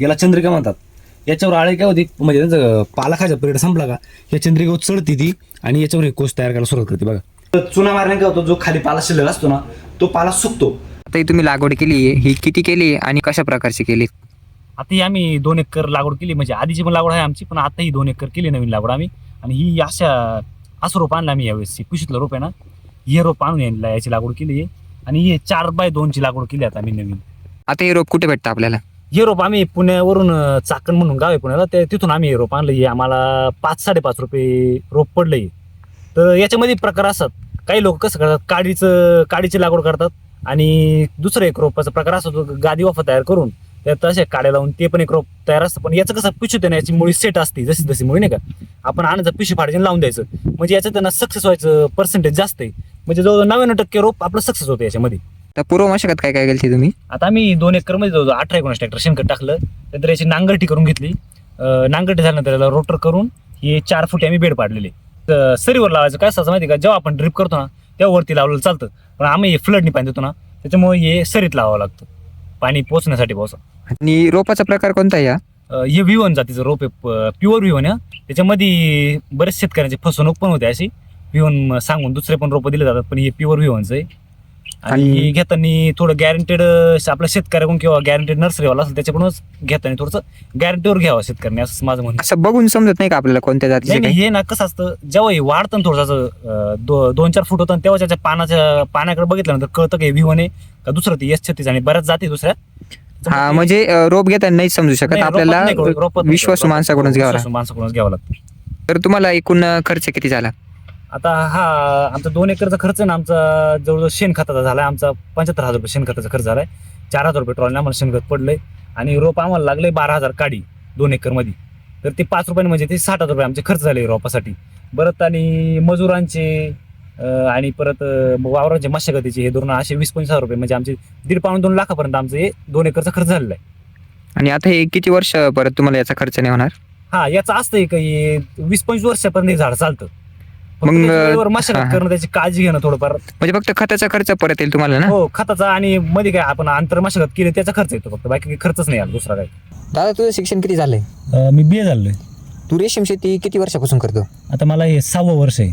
याला चंद्रिका म्हणतात. याच्यावर आळे काय होती? म्हणजे त्यांचं पाला खायचा पिरियड संपला का? या चंद्रिकेवर चढती ती आणि याच्यावर एक कोष तयार करायला सुरुवात करते बघा. तर चुना मारण्याने काय होतो? जो खाली पाला शिल्लक असतो ना तो पाला सुकतो. आता ही तुम्ही लागवड केली आहे. ही किती केली आहे आणि कशा प्रकारची केली आता ही आम्ही दोन एकर लागवड केली. म्हणजे आधीची पण लागवड आहे आमची पण आता ही दोन एकर केली नवीन लागवड आम्ही. आणि ही अशा असं रोप आणलं आम्ही यावेळेस. ही कुशीतलं रोप आहे ना हे रोप आणून यांना याची लागवड केली आहे. आणि हे चार बाय दोनची लागवड केली आता आम्ही नवीन. आता हे रोप कुठे भेटतं आपल्याला? हे रोप आम्ही पुण्यावरून अं, चाकण म्हणून गाव आहे पुण्याला ते तिथून आम्ही हे रोप आणलं. हे आम्हाला पाच साडेपाच रुपये रोप पडलं हे तर याच्यामध्ये प्रकार असतात. काही लोक कसं करतात? काडीचं काडीची लागवड करतात. आणि दुसरं एक रोपाचा प्रकार असतो तो गादी वाफा तयार करून त्यात असे काड्या लावून ते पण एक रोप तयार असतं. पण याचं कसं पिशू त्यांना याची मुळी सेट असते जशी जशी मुळी नाही का? आपण आणायचं पिशू फाडायचं लावून द्यायचं. म्हणजे याच्यात त्यांना सक्सेस व्हायचं पर्सेंटेज जास्त आहे. म्हणजे जवळजवळ नव्याण्णव टक्के रोप आपलं सक्सेस होतं याच्यामध्ये. तर पूर्व मशागत काय काय केली तुम्ही? आता आम्ही दोन एकरमध्ये जवळजवळ अठरा एकोणीस ट्रॅक्टर शेणखत टाकलं. नंतर याची नांगरटी करून घेतली. अं, नांगरटी झाल्यानंतर याला रोटर करून हे चार फुटे आम्ही बेड पाडलेले. तर सरीवर लावायचं काय असं माहिती का? जेव्हा आपण ड्रिप करतो ना तेव्हा वरती लावलेलं चालतं. पण आम्ही हे फ्लडनी पाणी देतो ना त्याच्यामुळे हे सरीत लावावं लागतं. पाणी पोचण्यासाठी पावसा आणि रोपाचा प्रकार कोणता आहे या? हे विवन जातीचं रोप आहे प्युअर विवन आहे. त्याच्यामध्ये बरेच शेतकऱ्यांची फसवणूक पण होते अशी. विवन सांगून दुसरे पण रोपं दिले जातात पण हे प्युअर विवनचं आहे. आणि आणि- घेताना थोडं गॅरंटेड आपल्या शेतकऱ्याकडून किंवा गॅरंटेड नर्सरीवाला असेल त्याच्याकडूनच घेताना थोडंसं गॅरंटीवर घ्यावं शेतकऱ्याने असं माझं म्हणणं असं बघून समजत नाही का आपल्याला कोणत्या नाही जातीचे नाही काय हे ना कसं असतं जेव्हा हे वाढतं ना थोडंसं दो, दोन चार फूट होतं आणि तेव्हा त्याच्या पानाच्या पाण्याकडे बघितल्यानंतर कळतं की विवन आहे का दुसरं ते एस छत्तीस आणि बऱ्याच जाती दुसऱ्या हा म्हणजे अं, रोप घेताना नाही समजू शकत नाही, रोपात आपल्याला नाही कळत, रोपात नाही विश्वासू कळत. माणसाकडूनच घ्यावा विश्वासू माणसाकडूनच घ्यावा लागतं लागतो. तर तुम्हाला एकूण अं, खर्च किती झाला आता हा आमचा दोन एकरचा खर्च आहे ना आमचा जवळजवळ शेणखताचा झालाय. आमचा पंच्याहत्तर हजार रुपये शेणखताचा खर्च झालाय. चार हजार रुपये ट्रॉली आम्हाला शेणखत पडलंय. आणि रोप आम्हाला लागले बारा हजार काडी दोन एकरमध्ये तर ते पाच रुपयाने म्हणजे ते साठ हजार रुपये आमचे खर्च झाले रोपासाठी. परत आणि मजुरांचे आणि परत वावरांचे मशागतीचे हे धरून असे वीस पंचवीस हजार रुपये म्हणजे आमचे दीड पाऊण दोन लाखापर्यंत आमचं हे दोन एकरचा खर्च झालेला आहे. आणि आता हे किती वर्ष परत तुम्हाला याचा खर्च नाही होणार? हा याचं असतंय का हे वीस पंचवीस वर्षापर्यंत हे झाड चालतं. मग, मशागत. करणं त्याची काळजी घेणं थोडंफार. म्हणजे फक्त खताचा खर्च परत येईल तुम्हाला ना? हो खताचा आणि मध्ये काय आपण आंतर मशागत केली त्याचा खर्च येतो फक्त. बाकी काही खर्चच नाही आला दुसरा काही. दादा तुझं शिक्षण किती झालंय? मी बी ए झालोय. तू रेशीम शेती किती वर्षापासून करतो? आता मला हे सहावं वर्ष आहे.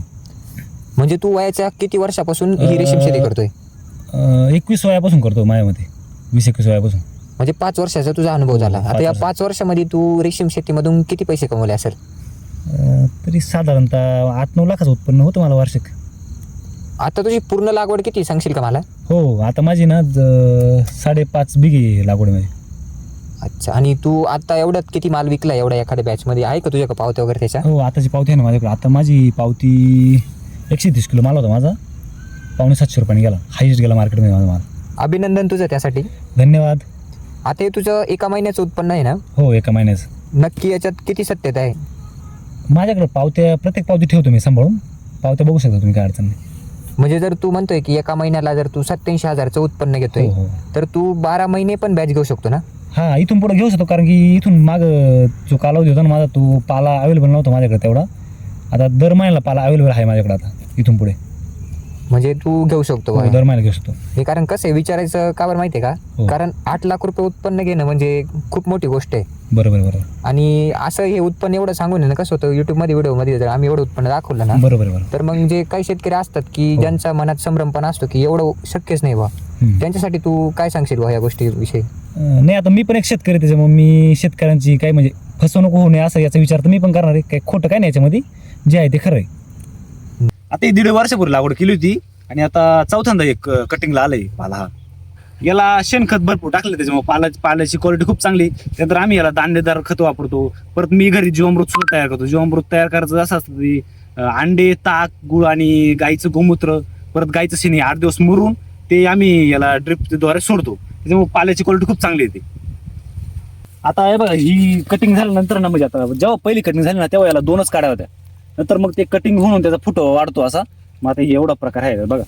म्हणजे तू वयाच्या किती वर्षापासून ही रेशीम शेती करतोय? एकवीस वयापासून करतो माझ्यामध्ये. वीस एकवीस वयापासून. म्हणजे पाच वर्षाचा तुझा अनुभव झाला. पाच आता या वर्ष. पाच वर्षामध्ये तू रेशीम शेतीमधून किती पैसे कमवले असेल? तरी साधारणतः आठ नऊ लाखाचं उत्पन्न होतं मला वार्षिक. आता तुझी पूर्ण लागवड किती सांगशील का मला? हो आता माझी ना साडेपाच बिघे लागवड माझी. अच्छा आणि तू आता एवढ्यात किती माल विकला एवढ्या एखाद्या बॅचमध्ये आहे का तुझ्या पावत्या वगैरे त्याच्या? हो आताची पावती आहे ना माझ्याकडे. आता माझी पावती एकशे तीस किलो माल होता माझा. पावणे सातशे रुपयाने गेला. हायस्ट गेला मार्केटमध्ये माझा माल. अभिनंदन तुझं त्यासाठी. धन्यवाद. आता हे तुझं एका महिन्याचं उत्पन्न आहे ना? हो एका महिन्याचं. नक्की याच्यात किती सत्यता आहे? माझ्याकडे पावत्या प्रत्येक पावती ठेवतो मी सांभाळून. पावत्या बघू शकता तुम्ही काय अडचण नाही. म्हणजे जर तू म्हणतोय की एका महिन्याला जर तू सत्याऐंशी हजारचं उत्पन्न घेतोय हो हो. तर तू बारा महिने पण बॅच घेऊ शकतो ना? हा इथून पुढे घेऊ शकतो कारण की इथून माग जो कालावधी होता ना माझा तो पाला अवेलेबल नव्हता माझ्याकडे तेवढा. आता दर महिन्याला पाला अवेलेबल आहे माझ्याकडे आता इथून पुढे. म्हणजे तू घेऊ शकतो हो, बा. दर महिन्याला घेऊ शकतो. हे कारण कसं आहे विचारायचं का बरं माहिती आहे हो. का कारण आठ लाख रुपये उत्पन्न घेणं म्हणजे खूप मोठी गोष्ट आहे. बरोबर बरोबर. आणि असं हे उत्पन्न एवढं सांगून आहे ना कसं होतं युट्यूबमध्ये व्हिडिओमध्ये जर आम्ही एवढं उत्पन्न दाखवलं ना बरोबर बरोबर. तर मग जे काही शेतकरी असतात की हो. ज्यांचा मनात संभ्रमपणा असतो की एवढं शक्यच नाही बा हम्म. त्यांच्यासाठी तू काय सांगशील बा या गोष्टीविषयी? अं, नाही आता मी पण एक शेतकरी आहे, त्याच्यामुळे मी शेतकऱ्यांची काय म्हणजे फसवणूक होऊ नये असं याचा विचार तर मी पण करणार आहे. काही खोटं काय नाही याच्यामध्ये जे आहे ते खरं आहे. आता ही दीड वर्षापूर्वी लागवड केली होती आणि आता चौथ्यांदा एक कटिंगला आलंय पाला हा. याला शेणखत भरपूर टाकलं त्याच्यामुळे पाला पाल्याची क्वालिटी खूप चांगली. त्यानंतर आम्ही याला दांडेदार खत वापरतो. परत मी घरी जीवामृत सुद्धा तयार करतो. जीवामृत तयार करायचं असं असतं अंडे ताक गुळ आणि गाईचं गोमूत्र परत गाईचं शेणी आठ दिवस मुरून ते आम्ही याला ड्रिपद्वारे सोडतो. त्याच्यामुळे पाल्याची क्वालिटी खूप चांगली येते. आता हे बघा ही कटिंग झाल्यानंतर ना म्हणजे आता जेव्हा पहिली कटिंग झाली ना तेव्हा याला दोनच काढ्या होत्या. नंतर मग ते कटिंग होऊन त्याचा फुटो वाढतो असा. मग आता एवढा प्रकार आहे बघा.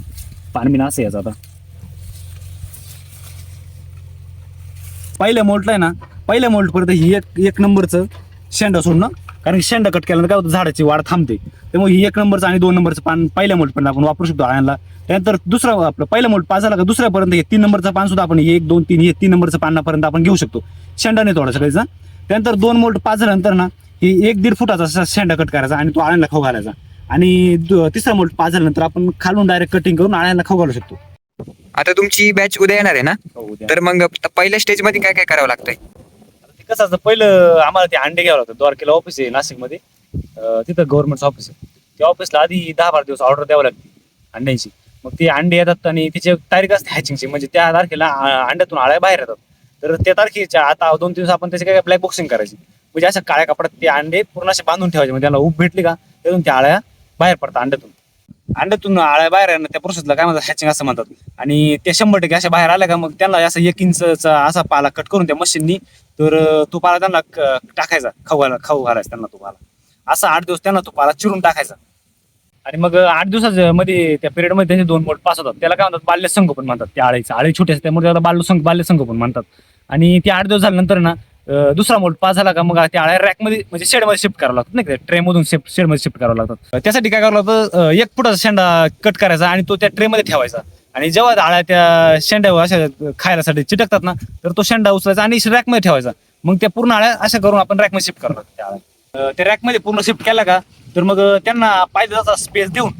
पानबिन असं याचा आता. पहिल्या मोल्टला आहे ना पहिल्या मोल्टपर्यंत ही एक एक नंबरचं शेंडा सोडणं. कारण की शेंडा कट केल्यानंतर काय होतं झाडाची वाढ थांबते. त्यामुळे ही एक नंबरचं आणि दोन नंबरचं पान पहिल्या मोठपर्यंत आपण वापरू शकतो आळ्यांना त्यानंतर दुसरा आपलं पहिलं मोठ पाच झाला का दुसऱ्यापर्यंत हे तीन नंबरचं पान सुद्धा आपण हे एक दोन तीन हे तीन नंबरचं पानापर्यंत आपण घेऊ शकतो. शेंडा नाही थोडा सगळ्याचा. त्यानंतर दोन मोल्ट पाच झाल्यानंतर ना ही एक दीड फुटाचा असा शेंडा कट करायचा आणि तो आळ्यांना खाऊ घालायचा. आणि तिसरा मोल्ट पाच झाल्यानंतर आपण खालून डायरेक्ट कटिंग करून आळ्यांना खाऊ घालू शकतो. आता तुमची बॅच उद्या येणार आहे ना? तर मग पहिल्या स्टेजमध्ये काय काय करावं लागतंय? ते कसं असतं पहिलं आम्हाला ते अंडे घ्यावं लागतं. द्वारकेला ऑफिस आहे नाशिकमध्ये. तिथं गव्हर्नमेंटचं ऑफिस आहे. त्या ऑफिसला आधी दहा बारा दिवस ऑर्डर द्यावं लागते अंड्यांची. मग ते अंडे येतात आणि तिची तारीख असते हॅचिंगची म्हणजे त्या तारखेला अंड्यातून आळ्या बाहेर येतात. तर त्या तारखेच्या आता दोन दिवस आपण त्याची काय ब्लॅक बॉक्सिंग करायची. म्हणजे अशा काळ्या कपड्यात ते अंडे पूर्ण असे बांधून ठेवायचे. म्हणजे त्याला ऊब भेटली का त्यातून त्या आळ्या बाहेर पडतात अंड्यातून. अंड्यातून आळ्या बाहेर आहे ना त्या प्रोसेसला काय म्हणतात हॅचिंग असं म्हणतात. आणि ते शंभर टक्के अशा बाहेर आल्या का मग त्यांना असं एक इंचचा असा पाला कट करून त्या मशीननी तर तो पाला त्यांना टाकायचा खाऊ घाला खाऊ घालायचा त्यांना तो पाला. असा आठ दिवस त्यांना तो पाला चिरून टाकायचा. आणि मग आठ दिवसाच्या मध्ये त्या पिरियडमध्ये त्यांचे दोन बोट पास होतात. त्याला काय म्हणतात बाल्य संगोपन म्हणतात त्या आळीचं. आळी छोटे असते त्यामुळे त्याला बाल्य संग बाल्य संगोपन म्हणतात. आणि ते आठ दिवस झाल्यानंतर ना दुसरा मोठ पास झाला का मग त्या आळ्या रॅकमध्ये म्हणजे शेडमध्ये शिफ्ट करावं लागतं नाही का? मधून शिफ्ट शेडमध्ये शिफ्ट करावं लागतात त्यासाठी काय करावं लागतं? एक फुटाचा शेंडा कट करायचा आणि तो त्या ट्रेमध्ये ठेवायचा. आणि जेव्हा आळ्या त्या शेंड्यावर अशा खायलासाठी चिटकतात ना तर तो शेंडा उचलायचा आणि रॅकमध्ये ठेवायचा. मग त्या पूर्ण आळ्या अशा करून आपण रॅकमध्ये शिफ्ट करावं लागतं त्या आळ्या. त्या रॅकमध्ये पूर्ण शिफ्ट केला का तर मग त्यांना पाहिजे तसा स्पेस देऊन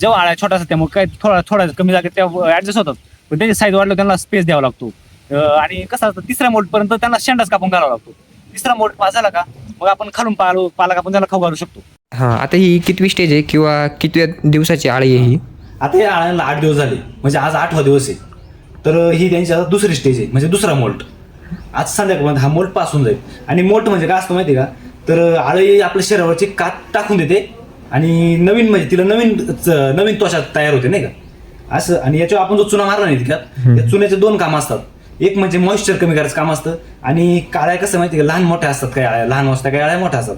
जेव्हा आळ्या छोटासा असतात मग काय थोडा थोडा कमी जागेत त्या ऍडजस्ट होतात. पण त्यांची साईज वाढलं त्यांना स्पेस द्यावा लागतो. आणि कसं असतं तिसऱ्या मोड पर्यंत त्यांना शेंडाच कापून घालावा लागतो. तिसरा पास झाला का मग आपण खालून पालो पाला कापून त्याला खाऊ घालू शकतो. हा आता ही कितवी स्टेज आहे किंवा कितव्या दिवसाची आळी आहे ही? आता या आळ्यांना आठ दिवस झाले. म्हणजे आज आठवा दिवस आहे. तर ही त्यांची आता दुसरी स्टेज आहे म्हणजे दुसरा मोल्ट आज संध्याकाळपर्यंत हा मोल्ट पास होऊन जाईल. आणि मोल्ट म्हणजे काय असतं माहिती का? तर आळी आपल्या शरीरावरची कात टाकून देते आणि नवीन म्हणजे तिला नवीन नवीन त्वचा तयार होते नाही का? असं आणि याच्यावर आपण जो चुना मारला नाही तिच्यात या चुन्याचे दोन कामं असतात. एक म्हणजे मॉइश्चर कमी करायचं काम असतं. आणि काळ्या कसं माहिती आहे का? लहान मोठ्या असतात काही आळ्या. लहान असतात काही आळ्या मोठ्या असतात.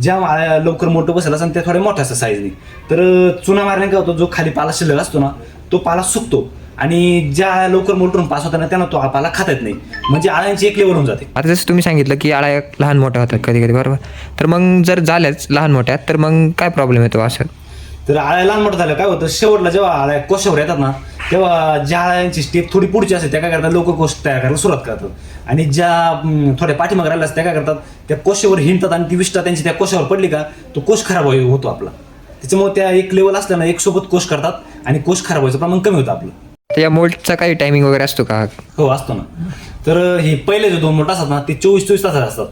ज्या आळ्या लवकर मोठं बसेल असं त्या थोड्या मोठ्या असतात साईजनी तर चुना मारण्याने काय होतो? जो खाली पाला शिल्लक असतो ना तो पाला सुकतो. आणि ज्या आळ्या लवकर मोठून पास होतात ना त्यांना तो पाला खाता येत नाही. म्हणजे आळ्यांची एक लेवल होऊन जाते. आता जसं तुम्ही सांगितलं की आळ्या लहान मोठ्या होतात कधी कधी बरोबर? तर मग जर झाल्याच लहान मोठ्या तर मग काय प्रॉब्लेम येतो असं? तर आळ्या लहान मोठं झालं काय होतं शेवटला जेव्हा आळ्या कोशावर येतात ना तेव्हा ज्या आळ्यांची स्टेप थोडी पुढची असते त्या काय करतात लवकर कोश तयार करायला सुरुवात करतात. आणि ज्या थोड्या पाठीमागे राहिल्या असतात त्या काय करतात त्या कोशावर हिंडतात आणि ती विष्ठा त्यांची त्या कोशावर पडली का तो कोश खराब होई- होतो आपला. त्याच्यामुळे त्या एक लेवल असल्यानं एक सोबत कोश करतात आणि कोश खराब व्हायचं प्रमाण कमी होतं आपलं. तर या मोल्टचा काही टायमिंग वगैरे असतो का? हो असतो ना. तर हे पहिले जे दोन मोठ असतात ना ते चोवीस चोवीस तासाचे असतात.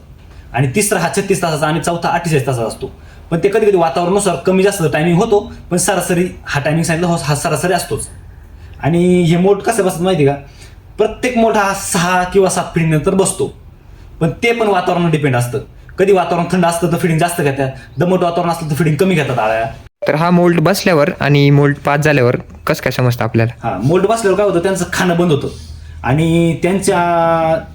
आणि तिसरा हा छत्तीस तासाचा आणि चौथा अठ्ठेचाळीस तासाचा असतो. पण ते कधी कधी वातावरणानुसार कमी जास्त टायमिंग होतो पण सरासरी हा टायमिंग सांगितलं हो हा सरासरी असतोच. आणि हे मोठ कसं बसत माहिती का? प्रत्येक मोठा हा सहा किंवा सात फिडिंग बसतो. पण ते पण वातावरणावर डिपेंड असतं. कधी वातावरण थंड असतं तर फिडिंग जास्त घेतात. दमट वातावरण असलं तर फिडिंग कमी घेतात आळ्या. तर हा मोल्ट बसल्यावर आणि मोल्ट पास झाल्यावर कसं काय समजतं आपल्याला? हा मोल्ड बसल्यावर काय होतं? त्यांचं खाणं बंद होतं. आणि त्यांच्या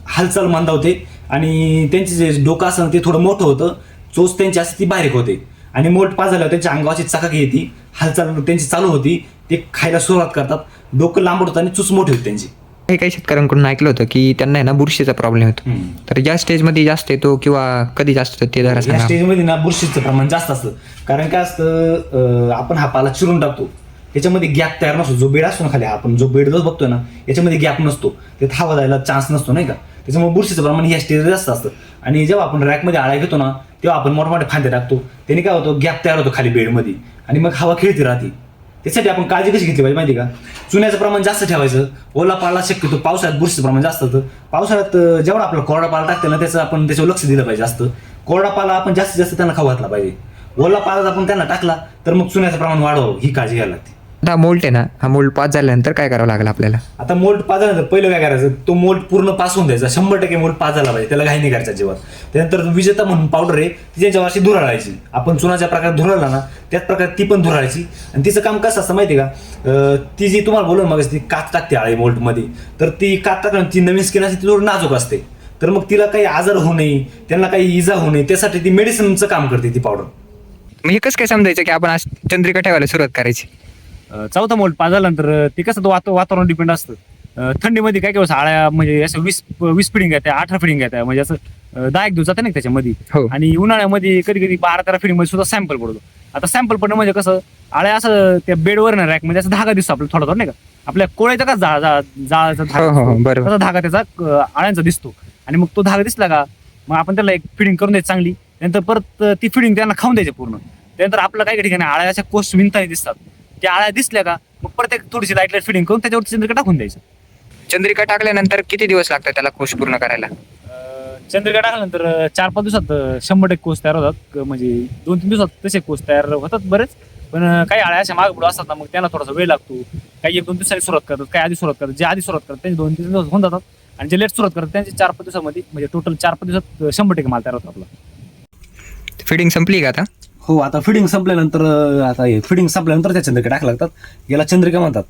हालचाल मंदावते. आणि त्यांचे जे डोकं असतं ते थोडं मोठं होतं. चोच त्यांची असते ती बारीक होते. आणि मोल्ड पास झाल्यावर त्यांच्या अंगाची चकाकी येते. हालचाल त्यांची चालू होती. ते खायला सुरुवात करतात. डोकं लांबड होतं आणि चूच मोठी होती त्यांची. हे काही शेतकऱ्यांकडून ऐकलं होतं की त्यांना आहे ना बुरशीचा प्रॉब्लेम हम्म. तर ज्या स्टेजमध्ये जास्त येतो किंवा कधी जास्त येतो ते जरा या सांगा. स्टेजमध्ये ना बुरशीचं प्रमाण जास्त असतं. कारण काय असतं अं, आपण हा पाला चिरून टाकतो. त्याच्यामध्ये गॅप तयार नसतो. जो बेड असतो ना खाली आपण जो बेड जो बघतोय ना याच्यामध्ये गॅप नसतो. त्यात हवा जायला चान्स नसतो नाही का? त्याच्यामुळे बुरशीचं प्रमाण या स्टेजवर जास्त असतं. आणि जेव्हा आपण रॅकमध्ये आळा घेतो ना तेव्हा आपण मोठमोठे फांदे टाकतो. त्याने काय होतं गॅप तयार होतो खाली बेडमध्ये. आणि मग हवा खेळती राहते. त्यासाठी आपण काळजी कशी घेतली पाहिजे माहिती का? चुन्याचं प्रमाण जास्त ठेवायचं. ओला पाला शक्यतो पावसाळ्यात बुरशीचं प्रमाण जास्त होतं. पावसाळ्यात जेवढा आपला कोरडा पाला टाकते ना त्याचं आपण त्याच्यावर लक्ष दिलं पाहिजे जास्त. कोरडा पाला आपण जास्तीत जास्त त्यांना खाऊ घातला पाहिजे. ओला पाला आपण त्यांना टाकला तर मग चुन्याचं प्रमाण वाढवावं ही काळजी घ्यायला लागते. हा मोल्ट आहे ना हा मोल्ट पास झाल्यानंतर काय करावं लागेल आपल्याला? आता मोल्ड पास झाल्यानंतर पहिलं काय करायचं? तो मोल्ड पूर्ण पास होऊन द्यायचा. शंभर टक्के मोल्ड पास झाला पाहिजे. त्याला घाई नाही करायचा जेव्हा त्यानंतर विजेता म्हणून पावडर आहे ती त्यांच्या वर्षी धुराळायची. आपण चुनाच्या प्रकारे धुराळला ना त्याच प्रकारे ती पण धुराळायची. आणि तिचं काम कसं असतं माहिती का? ती जी तुम्हाला बोलून मग ती कात टाकते आळे मोल्डमध्ये तर ती कात टाकल्यानंतर ती नवीन स्किन असते ती थोडी नाजूक असते. तर मग तिला काही आजार होऊ नये त्यांना काही इजा होऊ नये त्यासाठी ती मेडिसिनचं काम करते ती पावडर म्हणजे कसं काय समजायचं की आपण आज चंद्रिका ठेवायला सुरुवात करायची? चौथा मोल्ड पास झाल्यानंतर ते कसं वातावरण डिपेंड असतं. थंडीमध्ये काय काय आळ्या म्हणजे असं वीस वीस फिडिंग येत्या अठरा फिडिंग येत्या म्हणजे असं दहा एक दिवस जाते ना त्याच्यामध्ये. हो. आणि उन्हाळ्यामध्ये कधी कधी बारा तेरा फिडिंगमध्ये सुद्धा सॅम्पल पडतो. आता सॅम्पल पडणं म्हणजे कसं आळ्या असं त्या बेडवर ना रॅक म्हणजे असं धागा दिसतो आपल्याला थोडा थोडा नाही का? आपल्या कोळ्याचा का जाळाचा धागा हो हो हो धागा त्याचा आळ्यांचा दिसतो. आणि मग तो धागा दिसला का मग आपण त्याला एक फिडिंग करून द्यायची चांगली. नंतर परत ती फिडिंग त्यांना खाऊन द्यायची पूर्ण. त्यानंतर आपल्याला काही काही ठिकाणी आळ्या अशा कोस्ट विंताने दिसतात. त्या आळ्या दिसल्या का मग परत एक थोडीशी लाइट लाइट फिडिंग करून त्याच्यावरती चंद्रिका टाकून द्यायचं. चंद्रिका टाकल्यानंतर किती दिवस लागतात त्याला कोश पूर्ण करायला? चंद्रिका टाकल्यानंतर चार पाच दिवसात अं, शंभर टक्के कोस तयार होतात. क- म्हणजे दोन तीन दिवसात तसे कोस तयार होतात बरेच. पण अं, काही आळ्या अशा माग पुढे असतात ना मग त्यांना थोडासा वेळ लागतो. काही एक दोन दिवसांनी सुरुवात करतात काही आधी सुरुवात करतात. जे आधी सुरुवात करतात त्यांचे दोन तीन दिवस होऊन जातात. आणि जे लेट सुरुवात करतात त्यांचे चार पाच दिवसामध्ये म्हणजे टोटल चार पाच दिवसात अं, शंभर टक्के माल तयार होतो आपला. फिडिंग संपली का आता? हो आता फिडिंग संपल्यानंतर आता हे फिडिंग संपल्यानंतर त्या चंद्रिका टाकायला लागतात. याला चंद्रिका म्हणतात.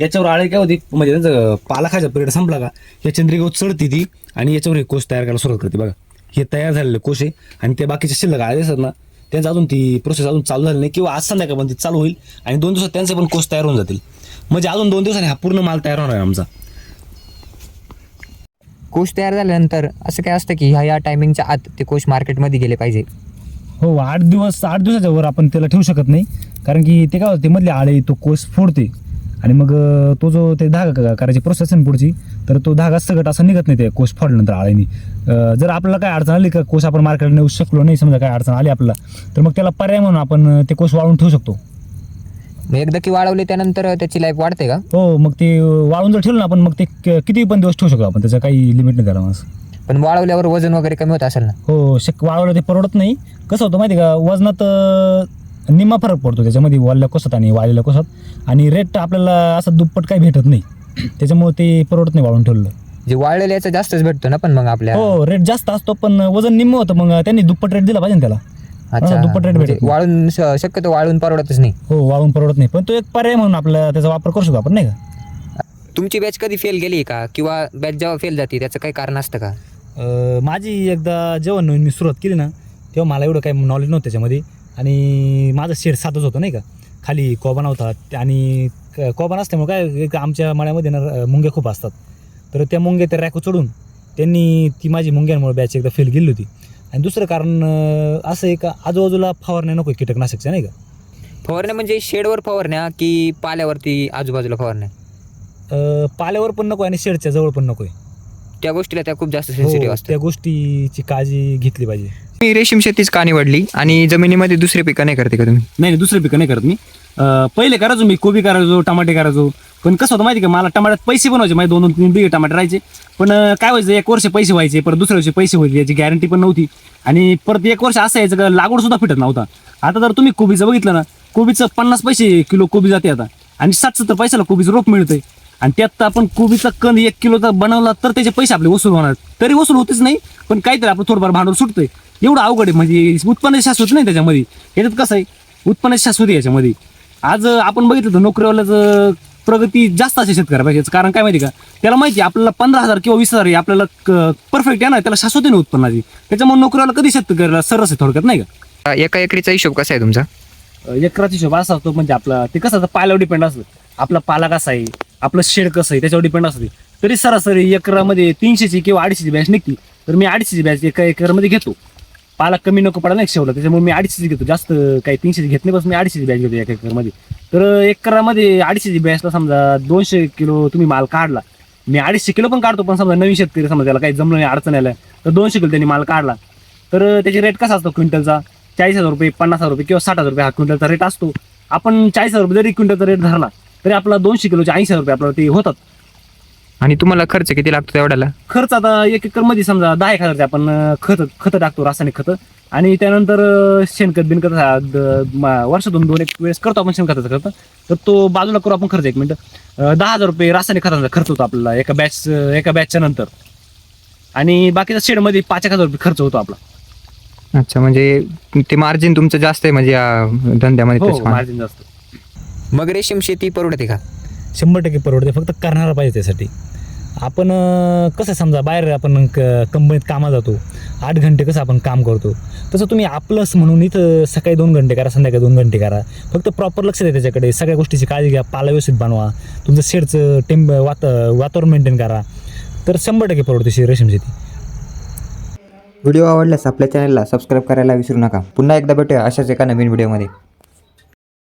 याच्यावर आळे काय होती? म्हणजे त्यांचं पालाखाचा पिरियड संपला का? या चंद्रिकेवर चढती ती आणि याच्यावर हे कोष तयार करायला सुरुवात करते बघा. हे तयार झालेले कोश आहे आणि ते बाकीचे शिल्लक आळे दिसतात ना त्यांचं अजून ती प्रोसेस अजून चालू झाली नाही. किंवा आज संध्याकाळ पण ती चालू होईल आणि दोन दिवसात त्यांचे पण कोष तयार होऊन जातील. म्हणजे अजून दोन दिवसांनी हा पूर्ण माल तयार होणार आहे आमचा. कोश तयार झाल्यानंतर असं काय असतं की ह्या या टायमिंगच्या आत ते कोश मार्केटमध्ये गेले पाहिजे. हो आठ दिवस आठ दिवसाच्या वर आपण त्याला ठेवू शकत नाही. कारण की ते काय होतं ते मधले आळे तो कोस फोडते. आणि मग तो जो ते धागा क- करायची प्रोसेस आहे पुढची तर तो धागा सगट असा निघत नाही ते कोस फोडल्यानंतर आळेनी. जर आपल्याला काय अडचण आली का कोस आपण मार्केटला नेऊ शकलो नाही समजा काय अडचण आली आपल्याला तर मग त्याला पर्याय म्हणून आपण ते कोस वाळून ठेवू शकतो. मग एकदा की वाढवले त्यानंतर त्याची लाईफ वाढते का? हो मग ते वाळून जर ठेवलं ना आपण मग ते किती पण दिवस ठेवू शकतो आपण त्याचं काही लिमिट नाही त्याला पण वाढवल्यावर वजन वगैरे कमी होत असेल ना? हो शक वाळवलं ते परवडत नाही. कसं होतं माहिती का? वजनात अं, निम्मा फरक पडतो. त्याच्यामध्ये वाळल्या कोसात आणि वाळलेल्या कोसात. आणि रेट आपल्याला असं दुप्पट काही भेटत नाही. त्याच्यामुळे ते परवडत नाही वाळून ठेवलं जे वाळलेलं याचा जास्तच भेटतो ना पण मग आपल्या हो रेट जास्त असतो पण वजन निम्म होतं. मग त्यांनी दुप्पट रेट दिला पाहिजे ना त्याला. अच्छा. दुप्पट rate म्हणजे भेटत नाही. वाळून श- शक्यतो वाळून परवडतच नाही. हो वाळून परवडत नाही. पण तो एक पर्याय म्हणून आपल्याला त्याचा वापर करू शकतो आपण नाही का? तुमची बॅच कधी फेल गेली का? किंवा बॅच जेव्हा फेल जाते त्याचं काही कारण असतं का? माझी एकदा जेव्हा नवीन मी सुरुवात केली ना तेव्हा मला एवढं काही नॉलेज नव्हतं त्याच्यामध्ये. आणि माझं शेड साधच होतं नाही का? खाली कोबा नव्हता त्या- आणि क- कोबा नसल्यामुळे काय आमच्या मळ्यामध्ये ना मुंग्या खूप असतात. तर त्या मुंग्या त्या रॅको चढून त्यांनी ती माझी मुंग्यांमुळे बॅच एकदा फेल गेली होती. आणि दुसरं कारण असं आहे का आजूबाजूला फवारण्या नको कीटकनाशकच्या नाही का? फवारण्या म्हणजे शेडवर फवारण्या की पाल्यावरती आजूबाजूला फवारण्या? पाल्यावर पण नको आणि शेडच्या जवळ पण नको त्या गोष्टीला त्या खूप जास्त सेन्सिटिव्ह त्या असतात. गोष्टीची काळजी घेतली पाहिजे. मी रेशीम शेतीच का निवडली? आणि जमिनीमध्ये दुसरी पिकं नाही करते का तुम्ही? नाही नाही, दुसरे पिकं नाही करत मी. अं, पहिले करायचो मी कोबी करायचो टमाटे करायचो. पण कसं होतं माहिती का मला टमाट्यात पैसे पण व्हायचे. माझे दोन दोन तीन बिघे टमाटे राहायचे. पण अं, काय व्हायचं एक वर्ष पैसे व्हायचे परत दुसऱ्या वर्षी पैसे व्हायचे याची गॅरंटी पण नव्हती. आणि परत एक वर्ष असं यायचं का लागवड सुद्धा फिटत नव्हता. आता जर तुम्ही कोबीचं बघितलं ना कोबीचं पन्नास पैसे किलो कोबी जाते आता. आणि साठ सत्तर पैशाला कोबीचं रोप मिळतंय. आणि त्यात आपण कोबीचा कंद एक किलोचा बनवला तर त्याचे पैसे आपले वसूल होणार. तरी वसूल होतेच नाही पण काहीतरी आपलं थोडंफार भांडवल सुटतंय. एवढं अवघड आहे म्हणजे उत्पन्न शाश्वत नाही त्याच्यामध्ये. याच्यात कसं आहे उत्पन्न शाश्वत आहे याच्यामध्ये. आज आपण बघितलं तर नोकरीवाल्याचं प्रगती जास्त असे शेतकऱ्यापेक्षा याचं कारण काय माहिती का? त्याला माहिती आहे, आपल्याला पंधरा हजार किंवा वीस हजार हे आपल्याला परफेक्ट आहे ना त्याला शाश्वत आहे ना उत्पन्नाची. त्याच्यामुळे नोकरीवाला कधी शेतकऱ्याला सरस आहे थोडक्यात नाही का? एका एकरीचा हिशोब कसा आहे तुमचा? एकराचा हिशोब असा असतो म्हणजे आपला ते कसं पाल्यावर डिपेंड असतं. आपला पाला कसा आहे? आपलं शेड कसं आहे त्याच्यावर डिपेंड असते तरी सरासरी एकरामध्ये तीनशेची किंवा अडीचशेची बॅच निघते. तर मी अडीचशेची बॅच एका एकरमध्ये घेतो. पाला कमी नको पडा नाही शेवला त्याच्यामुळे मी अडीचशेची घेतो. जास्त काही तीनशेची घेत नाही बस मी अडीचशेची बॅच घेतो एका एकरमध्ये. तर एकरामध्ये अडीचशेची बॅचला समजा दोनशे किलो तुम्ही माल काढला. मी अडीचशे किलो पण काढतो पण समजा नवीन शेतकरी समजा त्याला काही जमलं नाही अडचण आल्या तर दोनशे किलो त्यांनी माल काढला. तर त्याचे रेट कसा असतो क्विंटलचा? चाळीस हजार रुपये पन्नास हजार रुपये किंवा साठ हजार रुपये हा क्विंटलचा रेट असतो. आपण चाळीस हजार रुपये जरी क्विंटलचा रेट धरला तरी आपला दोनशे किलोचे ऐंशी हजार रुपये आपल्याला ते होतात. आणि तुम्हाला खर्च किती लागतो तेवढ्याला? खर्च आता एक एकरमध्ये समजा दहा एक हजारचे आपण खत खतं टाकतो रासायनिक खतं. आणि त्यानंतर शेणखत बिनखत हा द- म- वर्षातून दोन एक वेळेस करतो आपण शेणखताचा खत. तर तो बाजूला करू आपण खर्च एक मिनिट. दहा हजार रुपये रासायनिक खताचा खर्च होतो आपल्याला एका बॅच एका बॅचच्या नंतर. आणि बाकीचा शेडमध्ये पाच एक हजार रुपये खर्च होतो आपला. अच्छा म्हणजे ते मार्जिन तुमचं जास्त आहे म्हणजे या धंद्यामध्ये हो त्याच्यामुळे. मार्जिन जास्त. मग रेशीम शेती परवडते का? शंभर टक्के परवडते फक्त करणारा पाहिजे त्यासाठी. आपण अं, कसं समजा बाहेर आपण क कंपनीत कामाला जातो आठ घंटे कसं आपण काम करतो तसं तुम्ही आपलंच म्हणून इथं सकाळी दोन घंटे करा संध्याकाळी दोन घंटे करा. फक्त प्रॉपर लक्ष द्या त्याच्याकडे सगळ्या गोष्टीची काळजी घ्या पाला व्यवस्थित बनवा तुमचं शेडचं टेम्प वात वातावरण मेंटेन करा. तर शंभर टक्के परवडते शे रेशीम शेती. व्हिडिओ आवडल्यास आपल्या चॅनलला सबस्क्राईब करायला विसरू नका. पुन्हा एकदा भेटूया अशाच एका नवीन व्हिडिओमध्ये.